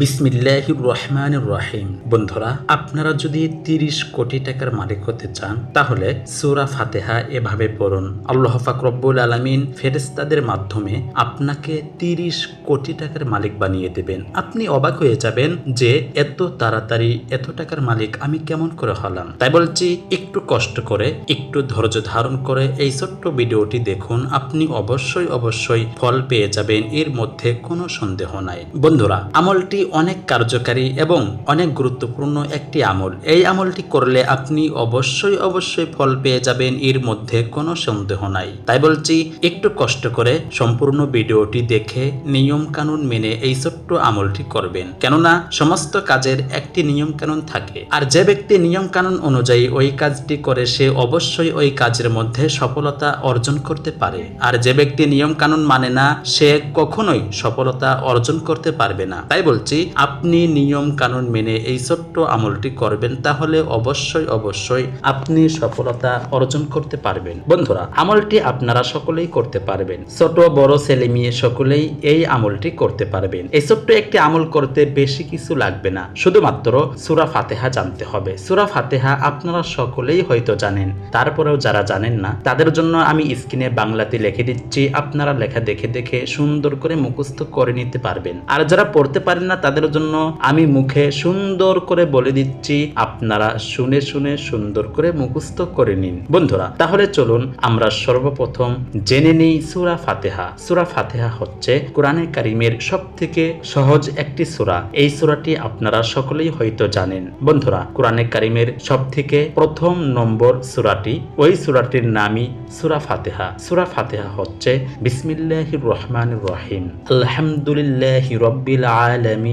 বিসমিল্লাহির রহমানির রহিম। বন্ধুরা, আপনারা যদি তিরিশ কোটি টাকার মালিক হতে চান, তাহলে সূরা ফাতেহা এভাবে পড়ুন। আল্লাহ পাক রব্বুল আলামিন ফেরেশতাদের মাধ্যমে আপনাকে তিরিশ কোটি টাকার মালিক বানিয়ে দেবেন। আপনি অবাক হয়ে যাবেন যে এত তাড়াতাড়ি এত টাকার মালিক আমি কেমন করে হলাম। তাই বলছি, একটু কষ্ট করে, একটু ধৈর্য ধারণ করে এই ছোট্ট ভিডিওটি দেখুন। আপনি অবশ্যই অবশ্যই ফল পেয়ে যাবেন, এর মধ্যে কোনো সন্দেহ নাই। বন্ধুরা, আমলটি অনেক কার্যকারী এবং অনেক গুরুত্বপূর্ণ একটি আমল। এই আমলটি করলে আপনি অবশ্যই অবশ্যই ফল পেয়ে যাবেন, এর মধ্যে কোনো সন্দেহ নাই। তাই বলছি, একটু কষ্ট করে সম্পূর্ণ ভিডিওটি দেখে নিয়ম কানুন মেনে এই ছোট্ট আমলটি করবেন। কেননা, সমস্ত কাজের একটি নিয়ম কানুন থাকে। আর যে ব্যক্তি নিয়ম কানুন অনুযায়ী ওই কাজটি করে, সে অবশ্যই ওই কাজের মধ্যে সফলতা অর্জন করতে পারে। আর যে ব্যক্তি নিয়ম কানুন মানে না, সে কখনোই সফলতা অর্জন করতে পারবে না। তাই বলছি আপনি নিয়ম কানুন মেনে এই ছোট্ট আমলটি করবেন, তাহলে অবশ্যই অবশ্যই আপনি সফলতা অর্জন করতে পারবেন। বন্ধুরা, আমলটি আপনারা সকলেই করতে পারবেন। ছোট, বড়, ছেলে, মেয়ে সকলেই এই আমলটি করতে পারবেন। এই ছোট্ট একটি আমল করতে বেশি কিছু লাগবে না। শুধুমাত্র সুরা ফাতেহা জানতে হবে। সুরা ফাতেহা আপনারা সকলেই হয়তো জানেন। তারপরেও যারা জানেন না, তাদের জন্য আমি স্ক্রিনে বাংলাতে লিখে দিচ্ছি। আপনারা লেখা দেখে দেখে সুন্দর করে মুখস্থ করে নিতে পারবেন। আর যারা পড়তে পারেন না তাদের জন্য আমি মুখে সুন্দর করে বলে দিচ্ছি, আপনারা শুনে শুনে সুন্দর করে মুখস্থ করে নিন। বন্ধুরা, তাহলে চলুন আমরা সর্বপ্রথম জেনে নিই সুরা ফাতেহা। সুরা ফাতেহা হচ্ছে কোরআনে কারিমের সব থেকে সহজ একটি সুরা। এই সুরাটি আপনারা সকলেই হয়তো জানেন। বন্ধুরা, কোরআনে কারিমের সব থেকে প্রথম নম্বর সুরাটি, ওই সুরাটির নামই সুরা ফাতেহা। সুরা ফাতেহা হচ্ছে বিসমিল্লাহির রহমান রহিম। আলহামদুলিল্লাহি রব্বিল আলামিন।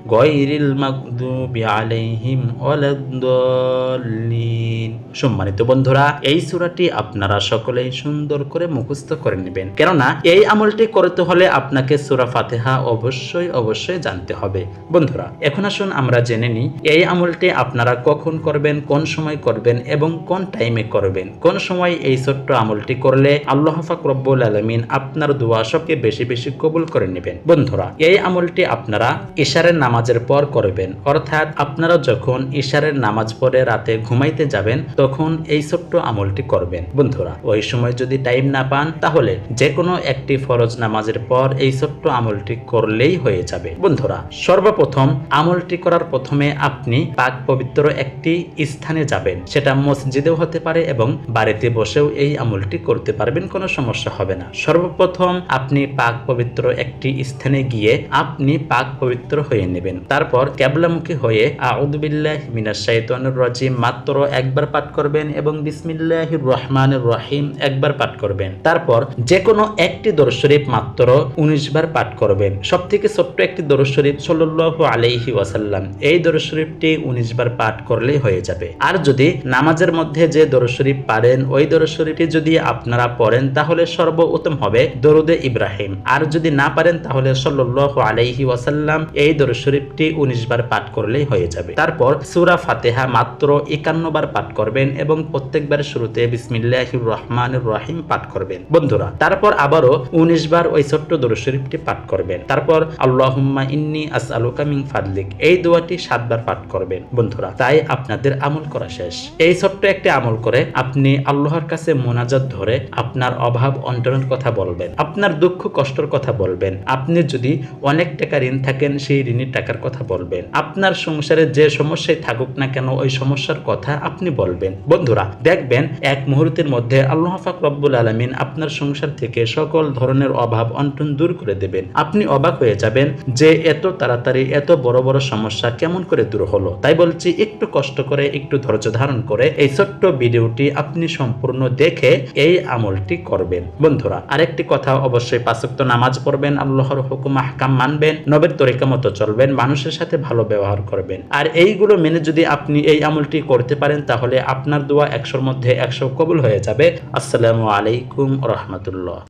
সম্মানিত বন্ধুরা, এই সূরাটি আপনারা সকলেই সুন্দর করে মুখস্থ করে নেবেন। কেননা, এই আমলটি করতে হলে আপনাকে সূরা ফাতিহা অবশ্যই অবশ্যই জানতে হবে। বন্ধুরা, এখন আসুন আমরা জেনে নিই, এই আমলটি আপনারা কখন করবেন, কোন সময় করবেন এবং কোন টাইমে করবেন? কোন সময় এই ছোট্ট আমলটি করলে আল্লাহ পাক রব্বুল আলামিন আপনার দোয়া সবকে বেশি বেশি কবুল করে নেবেন? বন্ধুরা, এই আমলটি আপনারা ইশারের নামাজের পর করবেন। অর্থাৎ আপনারা যখন ইশারের নামাজ পড়ে রাতে ঘুমাইতে যাবেন, তখন এই ছোট্ট আমলটি করবেন। বন্ধুরা, ওই সময় যদি টাইম না পান, তাহলে যে কোনো একটি ফরজ নামাজের পর এই ছোট্ট আমলটি করলেই হয়ে যাবে। বন্ধুরা, সর্বপ্রথম আমলটি করার প্রথমে আপনি পাক পবিত্র একটি স্থানে যাবেন। সেটা মসজিদেও হতে পারে এবং বাড়িতে বসেও এই আমলটি করতে পারবেন, কোনো সমস্যা হবে না। সর্বপ্রথম আপনি পাক পবিত্র একটি স্থানে গিয়ে আপনি পাক পবিত্র হয়ে নেবেন। তারপর ক্যাবলামুখী হয়ে আউদুবিল্লাহ মিনাশ শাইতানির রাজিম মাত্র একবার পাঠ করবেন এবং বিসমিল্লাহির রহমানির রহিম একবার পাঠ করবেন। তারপর যে কোনো একটি দরুদ শরীফ মাত্র 19 বার পাঠ করবেন। সবথেকে ছোট্ট একটি দরুদ শরীফ সাল্লাল্লাহু আলাইহি ওয়াসাল্লাম। এই দরুদ শরীফটি 19 বার পাঠ করলেই হয়ে যাবে। আর যদি নামাজের মধ্যে যে দরুদ শরীফ পারেন, ওই দরুদ শরীফটি যদি আপনারা পড়েন, তাহলে সর্বোত্তম হবে দরুদে ইব্রাহিম। আর যদি না পারেন, তাহলে সাল্লাল্লাহু আলাইহি ওয়াসাল্লাম এই দরুদ শরীফটি 19 বার পাঠ করলেই হয়ে যাবে। তারপর সুরা ফাতেহা মাত্র 51 বার পাঠ করবেন এবং প্রত্যেকবার শুরুতে বিসমিল্লাহির রহমানির রহিম পাঠ করবেন। বন্ধুরা, তারপর আবারও 19 বার ওই ছোট্ট দরুদ শরীফটি পাঠ করবেন। তারপর, আল্লাহুম্মা ইন্নী আসআলুকা মিন ফাদলিক এই দোয়াটি সাতবার পাঠ করবেন। বন্ধুরা, তাই আপনাদের আমল করা শেষ। এই ছোট্ট একটি আমল করে আপনি আল্লাহর কাছে মোনাজাত ধরে আপনার অভাব অন্টনের কথা বলবেন, আপনার দুঃখ কষ্টর কথা বলবেন। আপনি যদি অনেক টাকা ঋণ থাকেন, সেই ঋণের টাকার কথা বলবেন। আপনার সংসারে যে সমস্যায় থাকুক না কেন, ওই সমস্যার কথা আপনি বলবেন। বন্ধুরা, দেখবেন এক মুহূর্তের মধ্যে আল্লাহ পাক রব্বুল আলমিন আপনার সংসার থেকে সকল ধরনের অভাব, অন্টন দূর করে দেবেন। আপনি অবাক হয়ে যাবেন যে এত তাড়াতাড়ি এত বড় বড় সমস্যা কেমন করে দূর হলো। তাই বলছি, একটু কষ্ট করে, একটু ধৈর্য ধারণ করে এই ছোট্ট ভিডিওটি আপনি সম্পূর্ণ দেখে এই আমলটি করবেন। বন্ধুরা, আরেকটি কথা অবশ্যই পাঁচক্ত নামাজ পড়বেন, আল্লাহর হুকুম, আহকাম মানবেন, নবের তরিকা মতো চলবেন। মানুষের সাথে ভালো ব্যবহার করবেন। আর এইগুলো মেনে যদি আপনি এই আমলটি করতে পারেন, তাহলে আপনার দোয়া একশোর মধ্যে একশো কবুল হয়ে যাবে। আসসালামু আলাইকুম রহমতুল্লাহ।